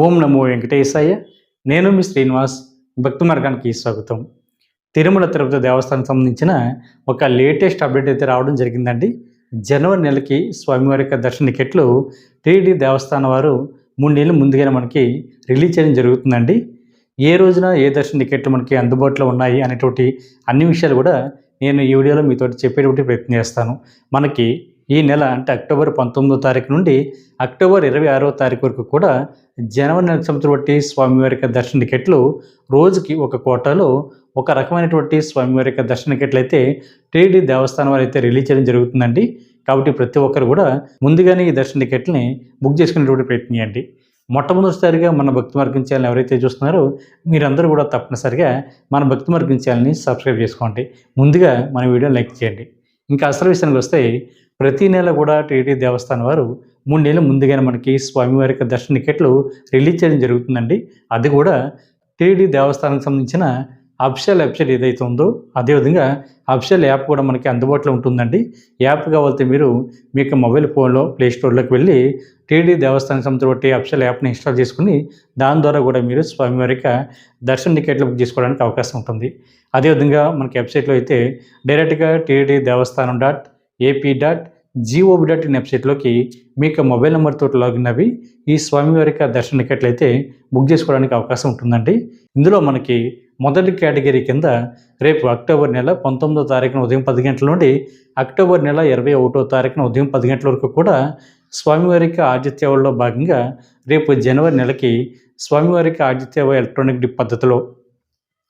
ఓం నమో వెంకటేశాయ. నేను మీ శ్రీనివాస్. భక్తి మార్గానికి స్వాగతం. తిరుమల తిరుపతి దేవస్థానం సంబంధించిన ఒక లేటెస్ట్ అప్డేట్ అయితే రావడం జరిగిందండి. జనవరి నెలకి స్వామివారి యొక్క దర్శన టికెట్లు టీడీ దేవస్థానం వారు మూడు నెలలు ముందుగానే మనకి రిలీజ్ చేయడం జరుగుతుందండి. ఏ రోజున ఏ దర్శన టికెట్లు మనకి అందుబాటులో ఉన్నాయి అనేటువంటి అన్ని విషయాలు కూడా నేను ఈ వీడియోలో మీతో చెప్పేటువంటి ప్రయత్నం చేస్తాను. మనకి ఈ నెల అంటే అక్టోబర్ పంతొమ్మిదో తారీఖు నుండి అక్టోబర్ ఇరవై ఆరో తారీఖు వరకు కూడా జనవరి నెల బట్టి స్వామివారి యొక్క దర్శన టికెట్లు రోజుకి ఒక కోటాలో ఒక రకమైనటువంటి స్వామివారి యొక్క దర్శన టికెట్లు అయితే టీడీ దేవస్థానం వారు అయితే రిలీజ్ చేయడం జరుగుతుందండి. కాబట్టి ప్రతి ఒక్కరు కూడా ముందుగానే ఈ దర్శన టికెట్ని బుక్ చేసుకునేటువంటి ప్రయత్నం చేయండి. మొట్టమొదటిసారిగా మన భక్తి మార్గం ఛానల్ ఎవరైతే చూస్తున్నారో మీరందరూ కూడా తప్పనిసరిగా మన భక్తి మార్గం ఛానల్ని సబ్స్క్రైబ్ చేసుకోండి. ముందుగా మన వీడియో లైక్ చేయండి. ఇంకా అసలు విషయానికి వస్తే ప్రతి నెల కూడా టీటీ దేవస్థానం వారు మూడు నెలల ముందుగానే మనకి స్వామివారి యొక్క దర్శన టికెట్లు రిలీజ్ చేయడం జరుగుతుందండి. అది కూడా టీటీ దేవస్థానానికి సంబంధించిన అఫిషియల్ వెబ్సైట్ ఏదైతే ఉందో అదేవిధంగా అఫిషియల్ యాప్ కూడా మనకి అందుబాటులో ఉంటుందండి. యాప్ కావాలంటే మీరు మీ యొక్క మొబైల్ ఫోన్లో ప్లే స్టోర్లోకి వెళ్ళి టీడీ దేవస్థానం సంబంధించిన బట్టి అఫిషియల్ యాప్ని ఇన్స్టాల్ చేసుకుని దాని ద్వారా కూడా మీరు స్వామివారి యొక్క దర్శన టికెట్లు బుక్ చేసుకోవడానికి అవకాశం ఉంటుంది. అదేవిధంగా మనకి వెబ్సైట్లో అయితే డైరెక్ట్గా TD Devasthanam dot AP dot GOB dot in వెబ్సైట్లోకి మీకు మొబైల్ నెంబర్తో లాగిన్ అవి ఈ స్వామివారి యొక్క దర్శన టికెట్లు అయితే బుక్ చేసుకోవడానికి అవకాశం ఉంటుందండి. ఇందులో మనకి మొదటి కేటగిరీ కింద రేపు అక్టోబర్ నెల పంతొమ్మిదో తారీఖున ఉదయం పది గంటల నుండి అక్టోబర్ నెల ఇరవై ఒకటో తారీఖున ఉదయం పది గంటల వరకు కూడా స్వామివారికి ఆతిథ్యవల్లో భాగంగా రేపు జనవరి నెలకి స్వామివారికి ఆతిథ్యవ ఎలక్ట్రానిక్ పద్ధతిలో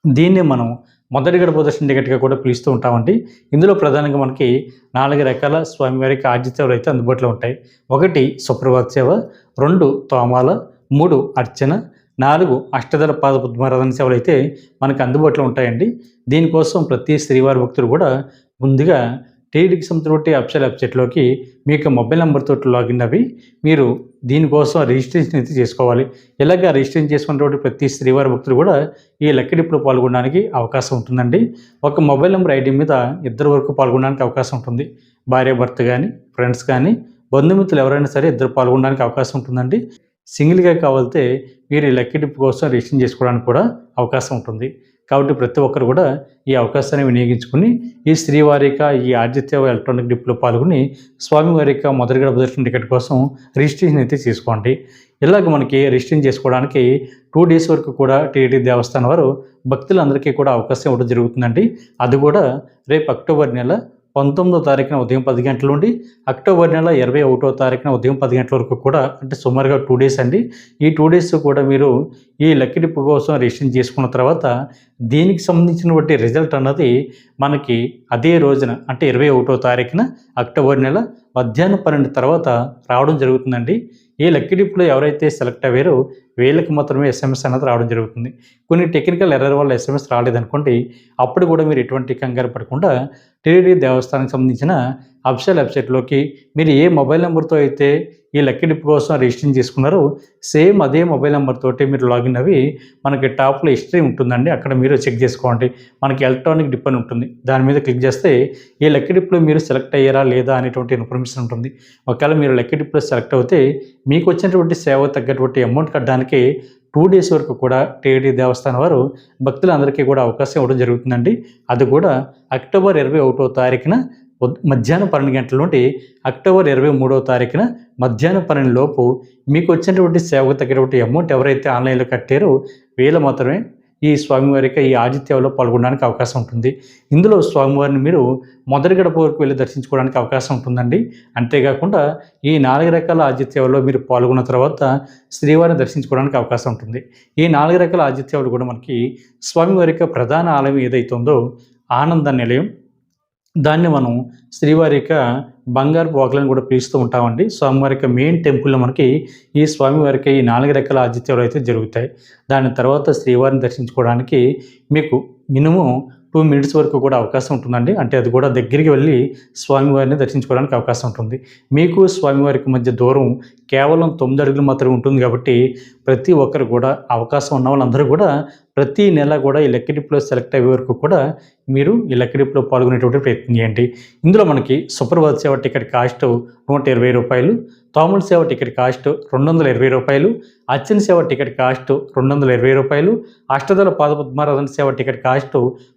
దీన్ని మనం మొదటి గడప దర్శన టికెట్గా కూడా పిలుస్తూ ఉంటామండి. ఇందులో ప్రధానంగా మనకి నాలుగు రకాల స్వామివారికి ఆతిథ్యాలు అయితే అందుబాటులో ఉంటాయి. ఒకటి సుప్రభాత్ సేవ రెండు తోమాల మూడు అర్చన నాలుగు అష్టదళ పాద పద్మారాధన సేవలు అయితే మనకు అందుబాటులో ఉంటాయండి. దీనికోసం ప్రతి శ్రీవారి భక్తులు కూడా ముందుగా టీడీకి సంతృప్తి అప్సెల్ వెబ్సైట్లోకి మీ యొక్క మొబైల్ నెంబర్తో లాగిన్ అవి మీరు దీనికోసం రిజిస్ట్రేషన్ అయితే చేసుకోవాలి. ఇలాగ రిజిస్ట్రేషన్ చేసుకున్నటువంటి ప్రతి శ్రీవారి భక్తులు కూడా ఈ లెక్కడిప్పుడు పాల్గొనడానికి అవకాశం ఉంటుందండి. ఒక మొబైల్ నెంబర్ ఐడి మీద ఇద్దరు వరకు పాల్గొనడానికి అవకాశం ఉంటుంది. భార్య భర్త కానీ ఫ్రెండ్స్ కానీ బంధుమిత్రులు ఎవరైనా సరే ఇద్దరు పాల్గొనడానికి అవకాశం ఉంటుందండి. సింగిల్గా కావాలితే మీరు ఈ లక్కీ కోసం రిజిస్ట్రేషన్ చేసుకోవడానికి కూడా అవకాశం ఉంటుంది. కాబట్టి ప్రతి ఒక్కరు కూడా ఈ అవకాశాన్ని వినియోగించుకుని ఈ శ్రీవారిక ఈ ఆదిత్య ఎలక్ట్రానిక్ డిప్లో పాల్గొని స్వామివారిక మొదటిగడ ప్రదర్శన టికెట్ కోసం రిజిస్ట్రేషన్ అయితే తీసుకోండి ఇలాగ మనకి రిజిస్ట్రేషన్ చేసుకోవడానికి టూ డేస్ వరకు కూడా టీటీ దేవస్థానం వారు భక్తులందరికీ కూడా అవకాశం ఇవ్వడం జరుగుతుందండి. అది కూడా రేపు అక్టోబర్ నెల పంతొమ్మిదో తారీఖున ఉదయం పది గంటల నుండి అక్టోబర్ నెల ఇరవై ఒకటో తారీఖున ఉదయం పది గంటల వరకు కూడా అంటే సుమారుగా టూ డేస్ అండి. ఈ టూ డేస్ కూడా మీరు ఈ లక్కీ డిప్ కోసం రిజిస్ట్రేషన్ చేసుకున్న తర్వాత దీనికి సంబంధించినటువంటి రిజల్ట్ అన్నది మనకి అదే రోజున అంటే ఇరవై ఒకటో తారీఖున అక్టోబర్ నెల మధ్యాహ్నం పన్నెండు తర్వాత రావడం జరుగుతుందండి. ఈ లక్కీ ఎవరైతే సెలెక్ట్ అయ్యారో వీళ్ళకి మాత్రమే ఎస్ఎంఎస్ అనేది రావడం జరుగుతుంది. కొన్ని టెక్నికల్ ఎర్రర్ వల్ల ఎస్ఎంఎస్ రాలేదనుకోండి అప్పుడు కూడా మీరు ఎటువంటి కంగారు పడకుండా టీడీ దేవస్థానానికి సంబంధించిన అఫిషియల్ వెబ్సైట్లోకి మీరు ఏ మొబైల్ నెంబర్తో అయితే ఈ లక్కీ కోసం రిజిస్ట్రేషన్ చేసుకున్నారు. సేమ్ అదే మొబైల్ నెంబర్ తోటి మీరు లాగిన్ అవి మనకి టాప్లో హిస్టరీ ఉంటుందండి. అక్కడ మీరు చెక్ చేసుకోండి. మనకి ఎలక్ట్రానిక్ డిప్ అని ఉంటుంది. దాని మీద క్లిక్ చేస్తే ఈ లెక్కిడిప్లో మీరు సెలెక్ట్ అయ్యారా లేదా అనేటువంటి ఇన్ఫర్మేషన్ ఉంటుంది. ఒకవేళ మీరు లెక్కిడిప్లో సెలెక్ట్ అవుతే మీకు వచ్చినటువంటి సేవ తగ్గటువంటి అమౌంట్ కట్టడానికి టూ డేస్ వరకు కూడా టీడీ దేవస్థానం వారు భక్తులందరికీ కూడా అవకాశం ఇవ్వడం జరుగుతుందండి. అది కూడా అక్టోబర్ ఇరవై ఒకటో తారీఖున మధ్యాహ్నం పన్నెండు గంటల నుండి అక్టోబర్ ఇరవై మూడవ తారీఖున మధ్యాహ్నం పన్నెండు లోపు మీకు వచ్చినటువంటి సేవకు తగినటువంటి అమౌంట్ ఎవరైతే ఆన్లైన్లో కట్టారో వీళ్ళు మాత్రమే ఈ స్వామివారికి ఈ ఆదిత్యంలో పాల్గొనడానికి అవకాశం ఉంటుంది. ఇందులో స్వామివారిని మీరు మొదటి గడప వరకు వెళ్ళి దర్శించుకోవడానికి అవకాశం ఉంటుందండి. అంతేకాకుండా ఈ నాలుగు రకాల ఆతిథ్యాల్లో మీరు పాల్గొన్న తర్వాత శ్రీవారిని దర్శించుకోవడానికి అవకాశం ఉంటుంది. ఈ నాలుగు రకాల ఆదిత్యాలు కూడా మనకి స్వామివారి యొక్క ప్రధాన ఆలయం ఏదైతుందో ఆనంద నిలయం దాన్ని మనం శ్రీవారి యొక్క బంగారు పోకలను కూడా పిలుస్తూ ఉంటామండి. స్వామివారి యొక్క మెయిన్ టెంపుల్లో మనకి ఈ స్వామివారికి ఈ నాలుగు రకాల ఆతిథ్యాలు అయితే జరుగుతాయి. దాని తర్వాత శ్రీవారిని దర్శించుకోవడానికి మీకు మినిమం టూ మినిట్స్ వరకు కూడా అవకాశం ఉంటుందండి. అంటే అది కూడా దగ్గరికి వెళ్ళి స్వామివారిని దర్శించుకోవడానికి అవకాశం ఉంటుంది. మీకు స్వామివారికి మధ్య దూరం కేవలం తొమ్మిది అడుగులు మాత్రమే ఉంటుంది కాబట్టి ప్రతి ఒక్కరు కూడా అవకాశం ఉన్న వాళ్ళందరూ కూడా ప్రతి నెల కూడా ఈ లెక్కడిప్లో సెలెక్ట్ అయ్యే వరకు కూడా మీరు ఈ లెక్కడిప్లో పాల్గొనేటువంటి ప్రయత్నం చేయండి. ఇందులో మనకి సుప్రభాత్ సేవ టికెట్ కాస్ట్ నూట ఇరవై రూపాయలు తోముల సేవ టికెట్ కాస్ట్ రెండు వందల ఇరవై రూపాయలు అర్చన సేవ టికెట్ కాస్ట్ రెండు వందల ఇరవై రూపాయలు అష్టదళ పాదపద్మారాధన సేవ టికెట్ కాస్ట్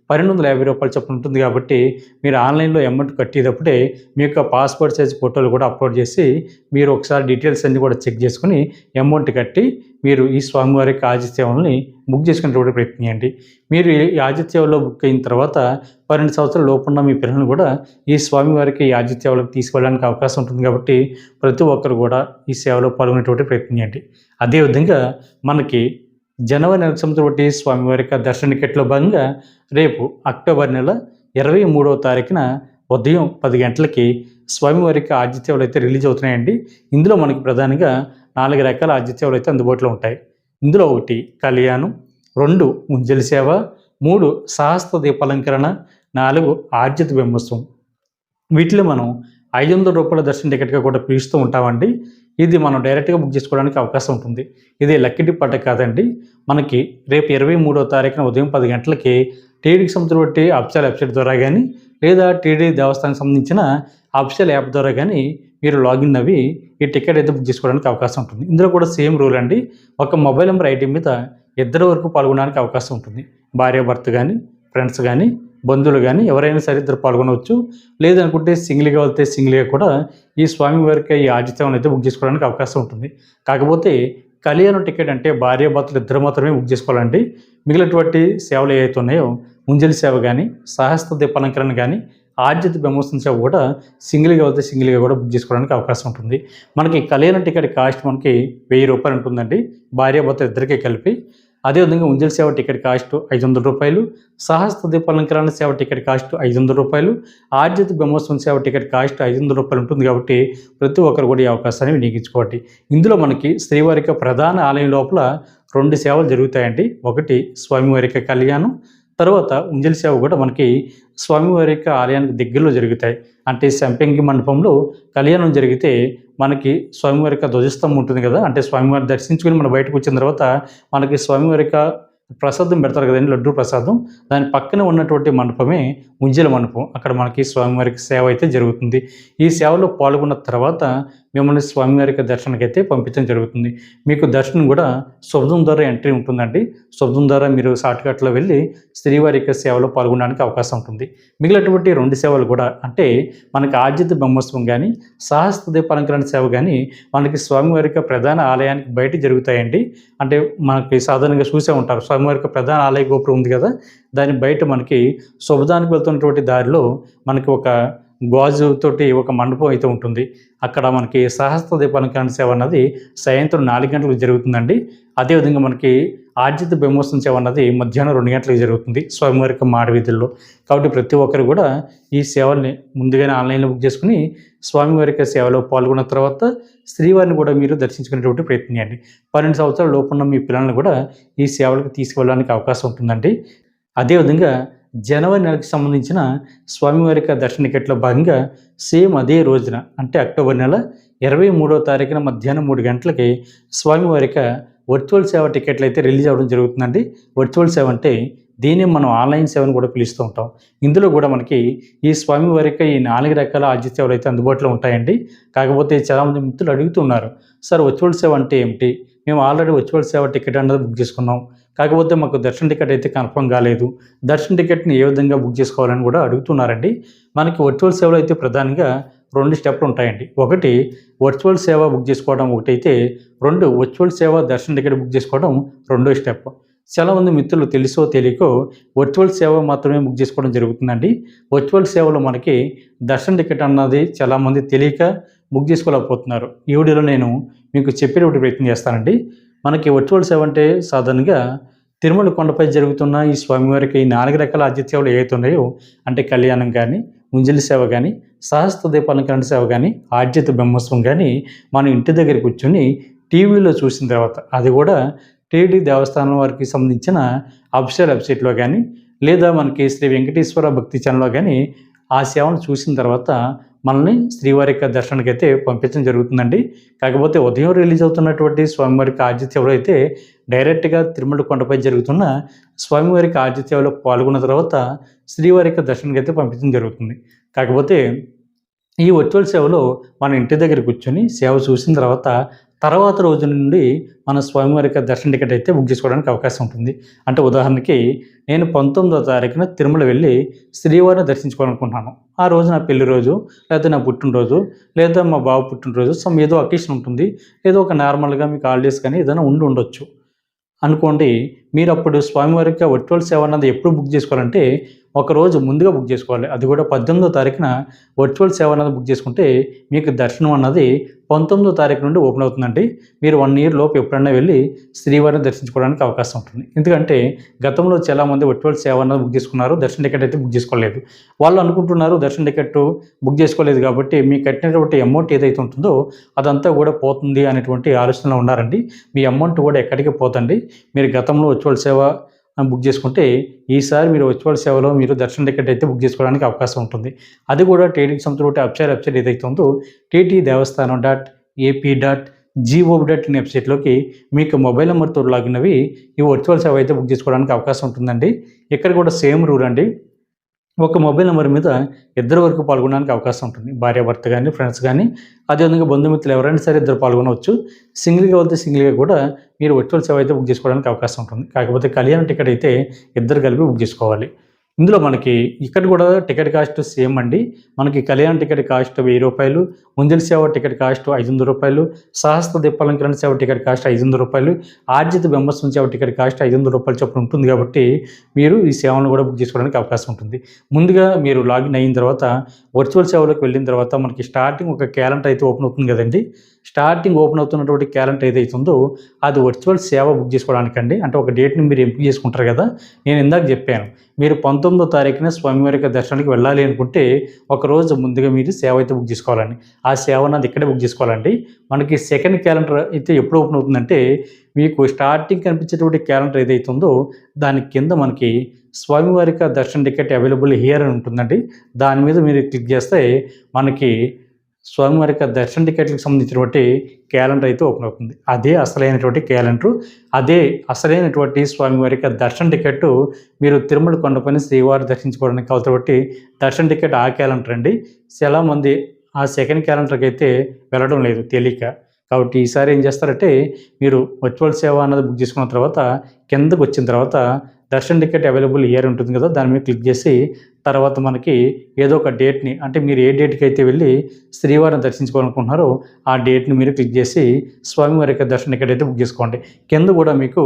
పన్నెండు వందల యాభై రూపాయలు చొప్పున ఉంటుంది కాబట్టి మీరు ఆన్లైన్లో అమౌంట్ కట్టేటప్పుడే మీ యొక్క పాస్పోర్ట్ సైజ్ ఫోటోలు కూడా అప్లోడ్ చేసి మీరు ఒకసారి డీటెయిల్స్ అన్ని కూడా చెక్ చేసుకుని అమౌంట్ కట్టి మీరు ఈ స్వామివారి యొక్క ఆజిత్ బుక్ చేసుకునేటువంటి ప్రయత్నం చేయండి. మీరు ఈ ఆజిత్ సేవలో బుక్ అయిన తర్వాత పన్నెండు సంవత్సరాల లోపున్న మీ పిల్లలను కూడా ఈ స్వామివారికి ఈ ఆజిత్ తీసుకెళ్ళడానికి అవకాశం ఉంటుంది కాబట్టి ప్రతి ఒక్కరు కూడా ఈ సేవలో పాల్గొనేటువంటి ప్రయత్నం చేయండి. అదేవిధంగా మనకి జనవరి నెల సంవత్సరం బట్టి స్వామివారి యొక్క దర్శన టికెట్లో భాగంగా రేపు అక్టోబర్ నెల ఇరవై మూడవ తారీఖున ఉదయం పది గంటలకి స్వామివారికి ఆతిథ్యాలు అయితే రిలీజ్ అవుతున్నాయండి. ఇందులో మనకి ప్రధానంగా నాలుగు రకాల ఆతిథ్యాలు అయితే అందుబాటులో ఉంటాయి. ఇందులో ఒకటి కళ్యాణం రెండు ముంజలి సేవ మూడు సహస్త దీపాలంకరణ నాలుగు ఆర్జిత బింబోత్సవం. వీటిలో మనం ఐదు వందల రూపాయల దర్శన టికెట్గా కూడా పిలుస్తూ ఉంటామండి. ఇది మనం డైరెక్ట్గా బుక్ చేసుకోవడానికి అవకాశం ఉంటుంది. ఇది లక్కీ డిప్ కాదండి. మనకి రేపు ఇరవై మూడో తారీఖున ఉదయం పది గంటలకి టీడీకి సంబంధించిన బట్టి అఫిషియల్ వెబ్సైట్ ద్వారా కానీ లేదా టీడీ దేవస్థానానికి సంబంధించిన అఫిషియల్ యాప్ ద్వారా కానీ మీరు లాగిన్ అవి ఈ టికెట్ అయితే బుక్ చేసుకోవడానికి అవకాశం ఉంటుంది. ఇందులో కూడా సేమ్ రూల్ అండి. ఒక మొబైల్ నెంబర్ ఐటీ మీద ఇద్దరు వరకు పాల్గొనడానికి అవకాశం ఉంటుంది. భార్య భర్త కానీ ఫ్రెండ్స్ కానీ బంధువులు కానీ ఎవరైనా సరే ఇద్దరు పాల్గొనవచ్చు. లేదనుకుంటే సింగిల్గా వెళ్తే సింగిల్గా కూడా ఈ స్వామి వారికి ఈ ఆతిథ్యం అయితే బుక్ చేసుకోవడానికి అవకాశం ఉంటుంది. కాకపోతే కళ్యాణం టికెట్ అంటే భార్య భర్తలు ఇద్దరు మాత్రమే బుక్ చేసుకోవాలండి. మిగిలినటువంటి సేవలు ఏవైతే ఉన్నాయో ముంజలి సేవ కానీ సహస్త దీపాలంకరణ కానీ ఆర్జిత బ్రహ్మోత్సవం సేవ కూడా సింగిల్గా వెళ్తే సింగిల్గా కూడా బుక్ చేసుకోవడానికి అవకాశం ఉంటుంది. మనకి కళ్యాణ టికెట్ కాస్ట్ మనకి వెయ్యి రూపాయలు ఉంటుందండి. భార్య భర్త ఇద్దరికీ కలిపి అదేవిధంగా ఉంజల్ సేవ టికెట్ కాస్ట్ ఐదు వందల రూపాయలు సహస్త దీపాలంకరణ సేవ టికెట్ కాస్ట్ ఐదు వందల రూపాయలు ఆర్జిత బ్రహ్మోత్సవం సేవ టికెట్ కాస్ట్ ఐదు వందల రూపాయలు ఉంటుంది కాబట్టి ప్రతి ఒక్కరు కూడా ఈ అవకాశాన్ని వినియోగించుకోవాలి. ఇందులో మనకి శ్రీవారికి ప్రధాన ఆలయం లోపల రెండు సేవలు జరుగుతాయండి. ఒకటి స్వామివారికి కళ్యాణం తర్వాత ఉంజల్ సేవ కూడా మనకి స్వామివారి యొక్క ఆలయానికి దగ్గరలో జరుగుతాయి. అంటే సంపెంగి మండపంలో కళ్యాణం జరిగితే మనకి స్వామివారి యొక్క ధ్వజస్తంభం ఉంటుంది కదా. అంటే స్వామివారి దర్శించుకుని మనం బయటకు వచ్చిన తర్వాత మనకి స్వామివారి యొక్క ప్రసాదం పెడతారు కదండి లడ్డు ప్రసాదం. దాని పక్కన ఉన్నటువంటి మండపమే ముంజల మండపం. అక్కడ మనకి స్వామివారికి సేవ అయితే జరుగుతుంది. ఈ సేవలో పాల్గొన్న తర్వాత మిమ్మల్ని స్వామివారి యొక్క దర్శనానికి అయితే పంపించడం జరుగుతుంది. మీకు దర్శనం కూడా శబ్దం ద్వారా ఎంట్రీ ఉంటుందండి. శబ్దం ద్వారా మీరు షార్ట్కట్లో వెళ్ళి స్త్రీవారి యొక్క సేవలో పాల్గొనడానికి అవకాశం ఉంటుంది. మిగిలినటువంటి రెండు సేవలు కూడా అంటే మనకి ఆద్యత బ్రహ్మోత్సవం కానీ సహస్త దీపాలంకరణ సేవ కానీ మనకి స్వామివారి యొక్క ప్రధాన ఆలయానికి బయట జరుగుతాయండి. అంటే మనకి సాధారణంగా చూసే ఉంటారు. స్వామివారి యొక్క ప్రధాన ఆలయ గోపురం ఉంది కదా దాని బయట మనకి శుభదానికి వెళ్తున్నటువంటి దారిలో మనకి ఒక గాజు తోటి ఒక మండపం అయితే ఉంటుంది. అక్కడ మనకి సహస్ర దీపాలంకరణ సేవ అన్నది సాయంత్రం నాలుగు గంటలకు జరుగుతుందండి. అదేవిధంగా మనకి ఆర్జిత బ్రహ్మోత్సవం సేవ అన్నది మధ్యాహ్నం రెండు గంటలకు జరుగుతుంది స్వామివారికి మాడ వీధుల్లో కాబట్టి ప్రతి ఒక్కరు కూడా ఈ సేవల్ని ముందుగానే ఆన్లైన్లో బుక్ చేసుకుని స్వామివారికి సేవలో పాల్గొన్న తర్వాత శ్రీవారిని కూడా మీరు దర్శించుకునేటువంటి ప్రయత్నం చేయండి. పన్నెండు సంవత్సరాల లోపున్న మీ పిల్లల్ని కూడా ఈ సేవలకు తీసుకువెళ్ళడానికి అవకాశం ఉంటుందండి. అదేవిధంగా జనవరి నెలకు సంబంధించిన స్వామివారి యొక్క దర్శన టికెట్లో భాగంగా సేమ్ అదే రోజున అంటే అక్టోబర్ నెల ఇరవై మూడో తారీఖున మధ్యాహ్నం మూడు గంటలకి స్వామివారి యొక్క వర్చువల్ సేవ టికెట్లు అయితే రిలీజ్ అవ్వడం జరుగుతుందండి. వర్చువల్ సేవ అంటే దీన్ని మనం ఆన్లైన్ సేవను కూడా పిలుస్తూ ఉంటాం. ఇందులో కూడా మనకి ఈ స్వామివారి యొక్క ఈ నాలుగు రకాల ఆద్య సేవలు అయితే అందుబాటులో ఉంటాయండి. కాకపోతే చాలామంది మిత్రులు అడుగుతున్నారు సార్ వర్చువల్ సేవ అంటే ఏమిటి? మేము ఆల్రెడీ వర్చువల్ సేవ టికెట్ అన్నది బుక్ చేసుకున్నాం. కాకపోతే మాకు దర్శన టికెట్ అయితే కన్ఫర్మ్ కాలేదు. దర్శన టికెట్ని ఏ విధంగా బుక్ చేసుకోవాలని కూడా అడుగుతున్నారండి. మనకి వర్చువల్ సేవలో అయితే ప్రధానంగా రెండు స్టెప్లు ఉంటాయండి. ఒకటి వర్చువల్ సేవ బుక్ చేసుకోవడం. ఒకటైతే రెండు వర్చువల్ సేవ దర్శన టికెట్ బుక్ చేసుకోవడం రెండో స్టెప్. చాలామంది మిత్రులు తెలుసో తెలియకో వర్చువల్ సేవ మాత్రమే బుక్ చేసుకోవడం జరుగుతుందండి. వర్చువల్ సేవలో మనకి దర్శన టికెట్ అన్నది చాలామంది తెలియక బుక్ చేసుకోలేకపోతున్నారు. ఈ వీడియోలో నేను మీకు చెప్పేటువంటి ప్రయత్నం చేస్తానండి. మనకి వర్చువల్ సేవ అంటే సాధారణంగా తిరుమల కొండపై జరుగుతున్న ఈ స్వామివారికి ఈ నాలుగు రకాల ఆతిథ్యాలు ఏవైతున్నాయో అంటే కళ్యాణం కానీ ముంజలి సేవ కానీ సహస్త దీపాలంకరణ సేవ కానీ ఆద్యత బ్రహ్మోత్సవం కానీ మనం ఇంటి దగ్గర కూర్చొని టీవీలో చూసిన తర్వాత అది కూడా టీడీ దేవస్థానం వారికి సంబంధించిన అఫిషియల్ వెబ్సైట్లో కానీ లేదా మనకి శ్రీ వెంకటేశ్వర భక్తి ఛానల్లో కానీ ఆ సేవను చూసిన తర్వాత మనల్ని శ్రీవారి యొక్క దర్శనానికి అయితే పంపించడం జరుగుతుందండి. కాకపోతే ఉదయం రిలీజ్ అవుతున్నటువంటి స్వామివారికి ఆతిథ్యంలో అయితే డైరెక్ట్గా తిరుమల కొండపై జరుగుతున్న స్వామివారికి ఆతిథ్యంలో పాల్గొన్న తర్వాత శ్రీవారి యొక్క దర్శనానికి అయితే పంపించడం జరుగుతుంది. కాకపోతే ఈ వర్చువల్ సేవలో మన ఇంటి దగ్గర కూర్చొని సేవ చూసిన తర్వాత తర్వాత రోజు నుండి మన స్వామివారి యొక్క దర్శన టికెట్ అయితే బుక్ చేసుకోవడానికి అవకాశం ఉంటుంది. అంటే ఉదాహరణకి నేను పంతొమ్మిదో తారీఖున తిరుమల వెళ్ళి శ్రీవారిని దర్శించుకోవాలనుకుంటున్నాను. ఆ రోజు నా పెళ్ళి రోజు లేదా నా పుట్టినరోజు లేదా మా బాబు పుట్టినరోజు సమ్ ఏదో అకేషన్ ఉంటుంది. ఏదో ఒక నార్మల్గా మీకు హాలిడేస్ కానీ ఏదైనా ఉండి ఉండొచ్చు. అనుకోండి మీరు అప్పుడు స్వామివారి యొక్క వర్చువల్ సేవ అన్నది ఎప్పుడు బుక్ చేసుకోవాలంటే ఒక రోజు ముందుగా బుక్ చేసుకోవాలి. అది కూడా పద్దెనిమిదో తారీఖున వర్చువల్ సేవ అన్నది బుక్ చేసుకుంటే మీకు దర్శనం అన్నది పంతొమ్మిదో తారీఖు నుండి ఓపెన్ అవుతుందండి. మీరు వన్ ఇయర్ లోపు ఎప్పుడైనా వెళ్ళి శ్రీవారిని దర్శించుకోవడానికి అవకాశం ఉంటుంది. ఎందుకంటే గతంలో చాలామంది వర్చువల్ సేవ అన్నది బుక్ చేసుకున్నారు. దర్శన టికెట్ అయితే బుక్ చేసుకోలేదు. వాళ్ళు అనుకుంటున్నారు దర్శన టికెట్ బుక్ చేసుకోలేదు కాబట్టి మీ కట్టినటువంటి అమౌంట్ ఏదైతే ఉంటుందో అదంతా కూడా పోతుంది అనేటువంటి ఆలోచనలో ఉన్నారండి. మీ అమౌంట్ కూడా ఎక్కడికి పోతండి. మీరు గతంలో వర్చువల్ సేవ బుక్ చేసుకుంటే ఈసారి మీరు వర్చువల్ సేవలో మీరు దర్శన టికెట్ అయితే బుక్ చేసుకోవడానికి అవకాశం ఉంటుంది. అది కూడా టీడీకి సంబంధించిన వెబ్సైట్ వెబ్సైట్ ఏదైతే ఉందో TT Devasthanam dot AP dot GOB dot in వెబ్సైట్లోకి మీకు మొబైల్ నెంబర్తో లాగిన్ అవి ఈ వర్చువల్ సేవ అయితే బుక్ చేసుకోవడానికి అవకాశం ఉంటుందండి. ఇక్కడ కూడా సేమ్ రూల్ అండి. ఒక మొబైల్ నెంబర్ మీద ఇద్దరు వరకు పాల్గొనడానికి అవకాశం ఉంటుంది. భార్య భర్త కానీ ఫ్రెండ్స్ కానీ అదేవిధంగా బంధుమిత్రులు ఎవరైనా సరే ఇద్దరు పాల్గొనవచ్చు. సింగిల్గా వెళ్తే సింగిల్గా కూడా మీరు వర్చువల్ సేవ అయితే బుక్ చేసుకోవడానికి అవకాశం ఉంటుంది. కాకపోతే కళ్యాణ టికెట్ అయితే ఇద్దరు కలిపి బుక్ చేసుకోవాలి. ఇందులో మనకి ఇక్కడ కూడా టికెట్ కాస్ట్ సేమ్ అండి. మనకి కళ్యాణ్ టికెట్ కాస్ట్ వెయ్యి రూపాయలు ముంజల్ సేవ టికెట్ కాస్ట్ ఐదు వందల రూపాయలు సహస్ర దీపాలంకరణ సేవ టికెట్ కాస్ట్ ఐదు వందల రూపాయలు ఆర్జిత బింబస్వం సేవ టికెట్ కాస్ట్ ఐదు వందల రూపాయలు చొప్పున ఉంటుంది కాబట్టి మీరు ఈ సేవలను కూడా బుక్ చేసుకోవడానికి అవకాశం ఉంటుంది. ముందుగా మీరు లాగిన్ అయిన తర్వాత వర్చువల్ సేవలోకి వెళ్ళిన తర్వాత మనకి స్టార్టింగ్ ఒక క్యాలెండర్ అయితే ఓపెన్ అవుతుంది కదండి. స్టార్టింగ్ ఓపెన్ అవుతున్నటువంటి క్యాలెండర్ ఏదైతే ఉందో అది వర్చువల్ సేవ బుక్ చేసుకోవడానికండి. అంటే ఒక డేట్ని మీరు ఎంపిక చేసుకుంటారు కదా. నేను ఇందాక చెప్పాను మీరు పంతొమ్మిది తారీఖున స్వామివారి దర్శనానికి వెళ్ళాలి అనుకుంటే ఒక రోజు ముందుగా మీరు సేవ అయితే బుక్ చేసుకోవాలండి. ఆ సేవ నాది ఇక్కడే బుక్ చేసుకోవాలండి. మనకి సెకండ్ క్యాలెండర్ అయితే ఎప్పుడు ఓపెన్ అవుతుందంటే మీకు స్టార్టింగ్ కనిపించేటువంటి క్యాలెండర్ ఏదైతే ఉందో దాని కింద మనకి స్వామివారి దర్శన టికెట్ అవైలబుల్ హియర్ అని ఉంటుందండి. దాని మీద మీరు క్లిక్ చేస్తే మనకి స్వామివారి యొక్క దర్శన టికెట్లకు సంబంధించినటువంటి క్యాలెండర్ అయితే ఓపెన్ అవుతుంది. అదే అసలైనటువంటి క్యాలెండర్. అదే అసలైనటువంటి స్వామివారి యొక్క దర్శన టికెట్ మీరు తిరుమల కొండపైన శ్రీవారి దర్శించుకోవడానికి కావాల్సినటువంటి దర్శన టికెట్ ఆ క్యాలెండర్ అండి. చాలామంది ఆ సెకండ్ క్యాలెండర్కి అయితే వెళ్ళడం లేదు తేలిక కాబట్టి ఈసారి ఏం చేస్తారంటే మీరు వర్చువల్ సేవ అన్నది బుక్ చేసుకున్న తర్వాత కిందకు వచ్చిన తర్వాత దర్శన్ టికెట్ అవైలబుల్ ఇయర్ ఉంటుంది కదా దాని మీద క్లిక్ చేసి తర్వాత మనకి ఏదో ఒక డేట్ని అంటే మీరు ఏ డేట్కి అయితే వెళ్ళి శ్రీవారిని దర్శించుకోవాలనుకుంటున్నారో ఆ డేట్ని మీరు క్లిక్ చేసి స్వామివారి యొక్క దర్శనం టికెట్ అయితే బుక్ చేసుకోండి. కింద కూడా మీకు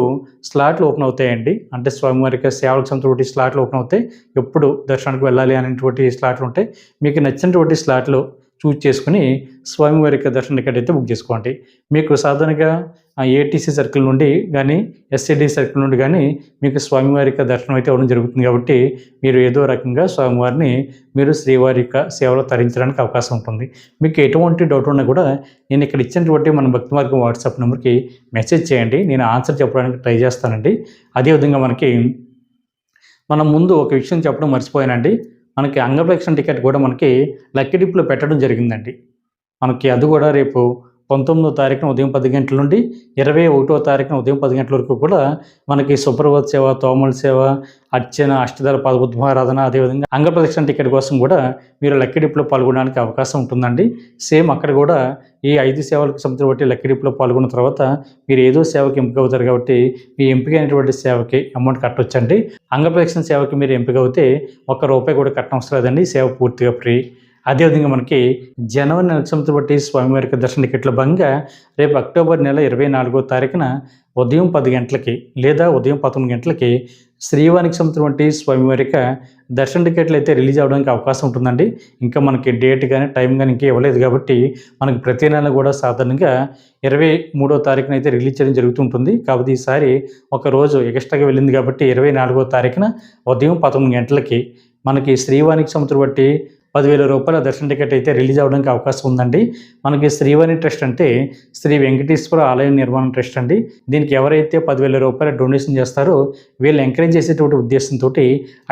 స్లాట్లు ఓపెన్ అవుతాయండి. అంటే స్వామివారి యొక్క సేవలకు సంబంధించిన స్లాట్లు ఓపెన్ అవుతాయి. ఎప్పుడు దర్శనానికి వెళ్ళాలి అనేటువంటి స్లాట్లు ఉంటాయి. మీకు నచ్చినటువంటి స్లాట్లు చూజ్ చేసుకుని స్వామివారి యొక్క దర్శన టికెట్ అయితే బుక్ చేసుకోండి. మీకు సాధారణంగా ఏటీసీ సర్కిల్ నుండి కానీ ఎస్సీడీ సర్కిల్ నుండి కానీ మీకు స్వామివారి యొక్క దర్శనం అయితే అవ్వడం జరుగుతుంది కాబట్టి మీరు ఏదో రకంగా స్వామివారిని మీరు శ్రీవారి యొక్క సేవలో తరించడానికి అవకాశం ఉంటుంది. మీకు ఎటువంటి డౌట్ ఉన్నా కూడా నేను ఇక్కడ ఇచ్చినటువంటి మన భక్తి మార్గం వాట్సాప్ నెంబర్కి మెసేజ్ చేయండి. నేను ఆన్సర్ చెప్పడానికి ట్రై చేస్తానండి. అదేవిధంగా మనకి మనం ముందు ఒక విషయం చెప్పడం మర్చిపోయానండి. మనకి అంగప్రక్షణ టికెట్ కూడా మనకి లక్కీ డిప్లో పెట్టడం జరిగిందండి. మనకి అది కూడా రేపు పంతొమ్మిదో తారీఖున ఉదయం పది గంటల నుండి ఇరవై ఒకటో తారీఖున ఉదయం పది గంటల వరకు కూడా మనకి సుప్రభాత్ సేవ తోమల సేవ అర్చన అష్టదళ పద్మారాధన అదేవిధంగా అంగప్రదక్షిణ టికెట్ కోసం కూడా మీరు లక్కీ డిప్లో పాల్గొనడానికి అవకాశం ఉంటుందండి. సేమ్ అక్కడ కూడా ఈ ఐదు సేవలకు సంబంధించిన బట్టి లక్కీ డిప్లో పాల్గొన్న తర్వాత మీరు ఏదో సేవకి ఎంపిక అవుతారు కాబట్టి మీ ఎంపిక అయినటువంటి సేవకి అమౌంట్ కట్టొచ్చండి. అంగప్రదక్షిణ సేవకి మీరు ఎంపిక అవుతే ఒక్క రూపాయి కూడా కట్టనవసరం లేదండి. సేవ పూర్తిగా ఫ్రీ. అదేవిధంగా మనకి జనవరి నెల సంవత్సరం బట్టి స్వామివారి యొక్క దర్శన టికెట్ల భంగా రేపు అక్టోబర్ నెల ఇరవై నాలుగో తారీఖున ఉదయం పది గంటలకి లేదా ఉదయం పదకొండు గంటలకి శ్రీవానికి సంవత్సరం స్వామివారి యొక్క దర్శన టికెట్లు అయితే రిలీజ్ అవ్వడానికి అవకాశం ఉంటుందండి. ఇంకా మనకి డేట్ కానీ టైం కానీ ఇంకా ఇవ్వలేదు కాబట్టి మనకి ప్రతి నెల కూడా సాధారణంగా ఇరవై మూడో తారీఖున అయితే రిలీజ్ చేయడం జరుగుతుంటుంది కాబట్టి ఈసారి ఒక రోజు ఎక్స్ట్రాగా వెళ్ళింది కాబట్టి ఇరవై నాలుగో తారీఖున ఉదయం పదకొండు గంటలకి మనకి శ్రీవానికి సంవత్సరం బట్టి పదివేల రూపాయల దర్శన టికెట్ అయితే రిలీజ్ అవ్వడానికి అవకాశం ఉందండి. మనకి శ్రీవాణి ట్రస్ట్ అంటే శ్రీ వెంకటేశ్వర ఆలయ నిర్మాణ ట్రస్ట్ అండి. దీనికి ఎవరైతే పదివేల రూపాయల డొనేషన్ చేస్తారో వీళ్ళు ఎంకరేజ్ చేసేటువంటి ఉద్దేశంతో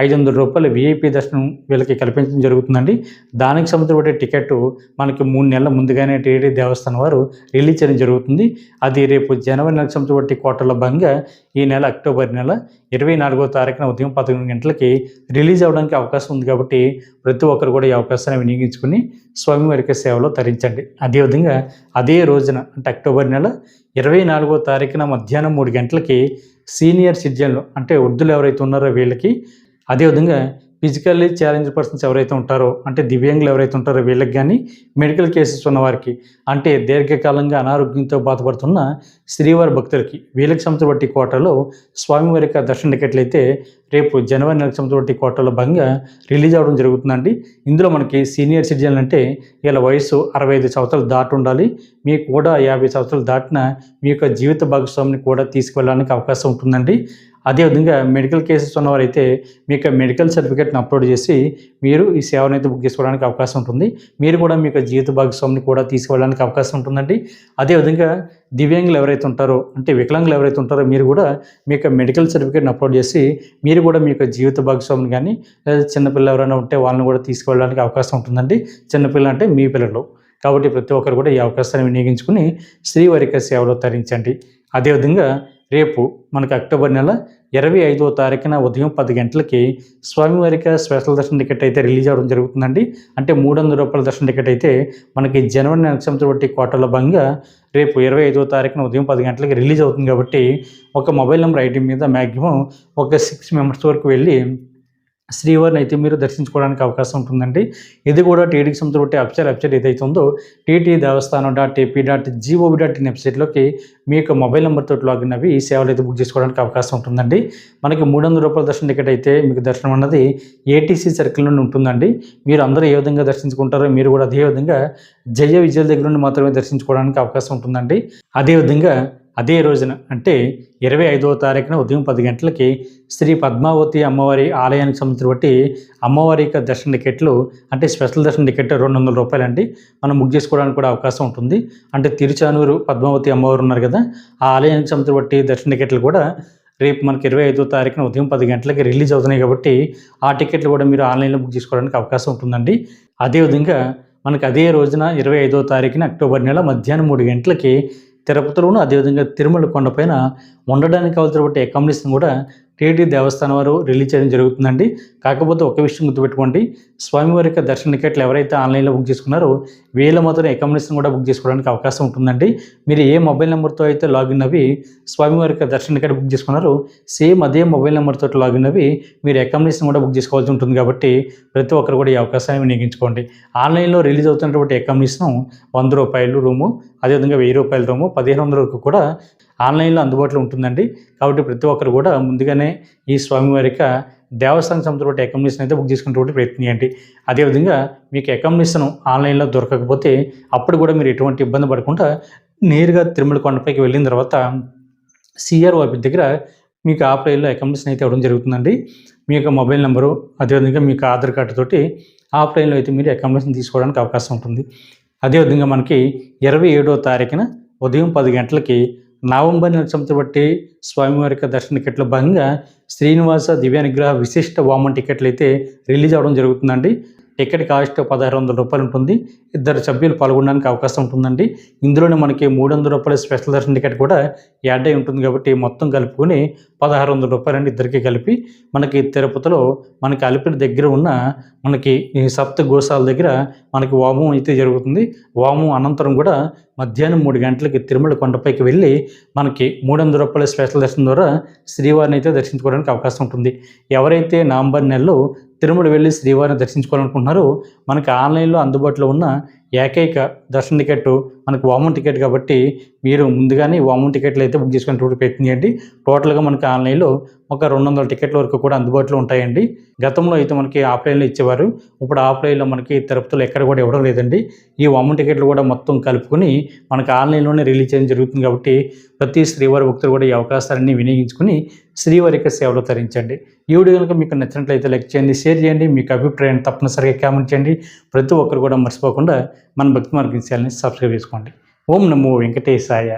ఐదు వందల రూపాయల విఐపి దర్శనం వీళ్ళకి కల్పించడం జరుగుతుందండి. దానికి సంబంధించిన టికెట్ మనకి మూడు నెలల ముందుగానే టీడీ దేవస్థానం వారు రిలీజ్ చేయడం జరుగుతుంది. అది రేపు జనవరి నెలకు సంబంధించిన కోటల భంగా ఈ నెల అక్టోబర్ నెల ఇరవై నాలుగో తారీఖున ఉదయం పదకొండు గంటలకి రిలీజ్ అవ్వడానికి అవకాశం ఉంది కాబట్టి ప్రతి ఒక్కరు కూడా ఈ అవకాశాన్ని వినియోగించుకుని స్వామివారికి సేవలో తరించండి. అదేవిధంగా అదే రోజున అంటే అక్టోబర్ నెల ఇరవై నాలుగో తారీఖున మధ్యాహ్నం మూడు గంటలకి సీనియర్ సిటిజన్లు అంటే వృద్ధులు ఎవరైతే ఉన్నారో వీళ్ళకి అదేవిధంగా ఫిజికల్లీ ఛాలెంజ్ పర్సన్స్ ఎవరైతే ఉంటారో అంటే దివ్యాంగులు ఎవరైతే ఉంటారో వీళ్ళకి కానీ మెడికల్ కేసెస్ ఉన్న వారికి అంటే దీర్ఘకాలంగా అనారోగ్యంతో బాధపడుతున్న శ్రీవారి భక్తులకి వీళ్ళకి సంతబట్టి కోటలో స్వామివారి యొక్క దర్శన టికెట్లు అయితే రేపు జనవరి నెలకు సంతబట్టి కోటలో భాగంగా రిలీజ్ అవ్వడం జరుగుతుందండి. ఇందులో మనకి సీనియర్ సిటిజన్లు అంటే వీళ్ళ వయసు అరవై ఐదు సంవత్సరాలు దాటి ఉండాలి. మీకు కూడా యాభై సంవత్సరాలు దాటిన మీ యొక్క జీవిత భాగస్వామిని కూడా తీసుకువెళ్ళడానికి అవకాశం ఉంటుందండి. అదేవిధంగా మెడికల్ కేసెస్ ఉన్నవారైతే మీ యొక్క మెడికల్ సర్టిఫికేట్ని అప్లోడ్ చేసి మీరు ఈ సేవను అయితే బుక్ చేసుకోవడానికి అవకాశం ఉంటుంది. మీరు కూడా మీ యొక్క జీవిత భాగస్వామిని కూడా తీసుకువెళ్ళడానికి అవకాశం ఉంటుందండి. అదేవిధంగా దివ్యాంగులు ఎవరైతే ఉంటారో అంటే వికలాంగులు ఎవరైతే ఉంటారో మీరు కూడా మీ యొక్క మెడికల్ సర్టిఫికేట్ని అప్లోడ్ చేసి మీరు కూడా మీ యొక్క జీవిత భాగస్వామిని కానీ లేదా చిన్నపిల్ల ఎవరైనా ఉంటే వాళ్ళని కూడా తీసుకువెళ్ళడానికి అవకాశం ఉంటుందండి. చిన్నపిల్ల అంటే మీ పిల్లలు. కాబట్టి ప్రతి ఒక్కరు కూడా ఈ అవకాశాన్ని వినియోగించుకుని శ్రీవారిక సేవలో తరించండి. అదేవిధంగా రేపు మనకు అక్టోబర్ నెల ఇరవై ఐదవ తారీఖున ఉదయం పది గంటలకి స్వామివారికి స్పెషల్ దర్శన టికెట్ అయితే రిలీజ్ అవ్వడం జరుగుతుందండి. అంటే మూడు వందల రూపాయల దర్శన టికెట్ అయితే మనకి జనవరి నెల బట్టి కోటల భాగంగా రేపు ఇరవై ఐదో తారీఖున ఉదయం పది గంటలకి రిలీజ్ అవుతుంది కాబట్టి ఒక మొబైల్ నెంబర్ ఐటీ మీద మ్యాక్సిమం ఒక సిక్స్ మెంబర్స్ వరకు వెళ్ళి శ్రీవారిని అయితే మీరు దర్శించుకోవడానికి అవకాశం ఉంటుందండి. ఇది కూడా టీడీకి సంబంధించిన వెబ్సైట్ వెబ్సైట్ ఏదైతే ఉందో TT Devasthanam dot AP dot gov dot in వెబ్సైట్లోకి మీ యొక్క మొబైల్ నెంబర్తో లాగిన్ అవి ఈ సేవలు అయితే బుక్ చేసుకోవడానికి అవకాశం ఉంటుందండి. మనకి మూడు వందల రూపాయల దర్శనం టికెట్ అయితే మీకు దర్శనం అన్నది ఏటీసీ సర్కిల్ నుండి ఉంటుందండి. మీరు అందరూ ఏ విధంగా దర్శించుకుంటారో మీరు కూడా అదే విధంగా జయ విజయ దగ్గర నుండి మాత్రమే దర్శించుకోవడానికి అవకాశం ఉంటుందండి. అదేవిధంగా అదే రోజున అంటే ఇరవై ఐదవ తారీఖున ఉదయం పది గంటలకి శ్రీ పద్మావతి అమ్మవారి ఆలయానికి సంబంధించిన బట్టి అమ్మవారి యొక్క దర్శన టికెట్లు అంటే స్పెషల్ దర్శన టికెట్ రెండు వందల రూపాయలు అండి మనం బుక్ చేసుకోవడానికి కూడా అవకాశం ఉంటుంది. అంటే తిరుచానూరు పద్మావతి అమ్మవారు ఉన్నారు కదా ఆ ఆలయానికి సంబంధించిన బట్టి దర్శన టికెట్లు కూడా రేపు మనకి ఇరవై ఐదో తారీఖున ఉదయం పది గంటలకి రిలీజ్ అవుతున్నాయి కాబట్టి ఆ టికెట్లు కూడా మీరు ఆన్లైన్లో బుక్ చేసుకోవడానికి అవకాశం ఉంటుందండి. అదేవిధంగా మనకి అదే రోజున ఇరవై ఐదో తారీఖున అక్టోబర్ నెల మధ్యాహ్నం మూడు గంటలకి తిరుపతిలోను అదేవిధంగా తిరుమల కొండపైన ఉండడానికి కావాల్సిన అకామిడేషన్ కూడా టీటీ దేవస్థానం వారు రిలీజ్ చేయడం జరుగుతుందండి. కాకపోతే ఒక విషయం గుర్తుపెట్టుకోండి. స్వామివారి యొక్క దర్శన టికెట్లు ఎవరైతే ఆన్లైన్లో బుక్ చేసుకున్నారో వీళ్ళ మాత్రం అకామిడేషన్ కూడా బుక్ చేసుకోవడానికి అవకాశం ఉంటుందండి. మీరు ఏ మొబైల్ నెంబర్తో అయితే లాగిన్ అవి స్వామివారి యొక్క దర్శన టికెట్ బుక్ చేసుకున్నారో సేమ్ అదే మొబైల్ నెంబర్తో లాగిన్ అవి మీరు అకామిడేషన్ కూడా బుక్ చేసుకోవాల్సి ఉంటుంది కాబట్టి ప్రతి ఒక్కరు కూడా ఈ అవకాశాన్ని వినియోగించుకోండి. ఆన్లైన్లో రిలీజ్ అవుతున్నటువంటి అకామిడేషన్ వంద రూపాయలు రూము అదేవిధంగా వెయ్యి రూపాయల రూము పదిహేను వందల వరకు కూడా ఆన్లైన్లో అందుబాటులో ఉంటుందండి. కాబట్టి ప్రతి ఒక్కరు కూడా ముందుగానే ఈ స్వామివారిక దేవస్థానం సంబంధించిన అకామిడేషన్ అయితే బుక్ చేసుకునేటువంటి ప్రయత్నం చేయండి. అదేవిధంగా మీకు అకామిడేషన్ ఆన్లైన్లో దొరకకపోతే అప్పుడు కూడా మీరు ఎటువంటి ఇబ్బంది పడకుండా నేరుగా తిరుమల కొండపైకి వెళ్ళిన తర్వాత సిఆర్ ఆఫీస్ దగ్గర మీకు ఆఫ్లైన్లో అకామిడేషన్ అయితే ఇవ్వడం జరుగుతుందండి. మీ యొక్క మొబైల్ నెంబరు అదేవిధంగా మీకు ఆధార్ కార్డు తోటి ఆఫ్లైన్లో అయితే మీరు అకామిడేషన్ తీసుకోవడానికి అవకాశం ఉంటుంది. అదేవిధంగా మనకి ఇరవై ఏడో తారీఖున ఉదయం పది గంటలకి నవంబర్ నెల సంవత్సరం బట్టి స్వామివారి యొక్క దర్శన టికెట్ల భాగంగా శ్రీనివాస దివ్యానుగ్రహ విశిష్ట వామన్ టికెట్లు అయితే రిలీజ్ అవ్వడం జరుగుతుందండి. టికెట్ కాస్ట్ పదహారు వందల రూపాయలు ఉంటుంది. ఇద్దరు సభ్యులు పాల్గొనడానికి అవకాశం ఉంటుందండి. ఇందులోనే మనకి మూడు వందల రూపాయల స్పెషల్ దర్శన టికెట్ కూడా యాడ్ అయి ఉంటుంది కాబట్టి మొత్తం కలుపుకొని పదహారు వందల రూపాయలు అండి ఇద్దరికి కలిపి. మనకి తిరుపతిలో మనకి అలిపిరి దగ్గర ఉన్న మనకి సప్త గోశాల దగ్గర మనకి వామం అయితే జరుగుతుంది. వామం అనంతరం కూడా మధ్యాహ్నం మూడు గంటలకి తిరుమల కొండపైకి వెళ్ళి మనకి మూడు వందల రూపాయల స్పెషల్ దర్శనం ద్వారా శ్రీవారిని అయితే దర్శించుకోవడానికి అవకాశం ఉంటుంది. ఎవరైతే నవంబర్ నెలలో తిరుమల వెళ్ళి శ్రీవారిని దర్శించుకోవాలనుకుంటున్నారు. మనకి ఆన్లైన్లో అందుబాటులో ఉన్న ఏకైక దర్శన టికెట్ మనకు వామన్ టికెట్ కాబట్టి మీరు ముందుగానే వామన్ టికెట్లు అయితే బుక్ చేసుకునేటువంటి ప్రయత్నం చేయండి. టోటల్గా మనకి ఆన్లైన్లో ఒక రెండు వందల టికెట్ల వరకు కూడా అందుబాటులో ఉంటాయండి. గతంలో అయితే మనకి ఆఫ్లైన్లో ఇచ్చేవారు. ఇప్పుడు ఆఫ్లైన్లో మనకి తిరుపతిలో ఎక్కడ కూడా ఇవ్వడం లేదండి. ఈ వామన్ టికెట్లు కూడా మొత్తం కలుపుకొని మనకి ఆన్లైన్లోనే రిలీజ్ చేయడం జరుగుతుంది కాబట్టి ప్రతి శ్రీవారి భక్తులు కూడా ఈ అవకాశాలన్నీ వినియోగించుకుని శ్రీవారి యొక్క సేవలు తరించండి. ఈ వీడియో కనుక మీకు నచ్చినట్లయితే లైక్ చేయండి షేర్ చేయండి. మీకు అభిప్రాయాన్ని తప్పనిసరిగా కామెంట్ చేయండి. ప్రతి ఒక్కరు కూడా మర్చిపోకుండా మన భక్తి మార్గం ఛానల్ని సబ్స్క్రైబ్ చేసుకోండి. ఓం నమో వెంకటేశాయ.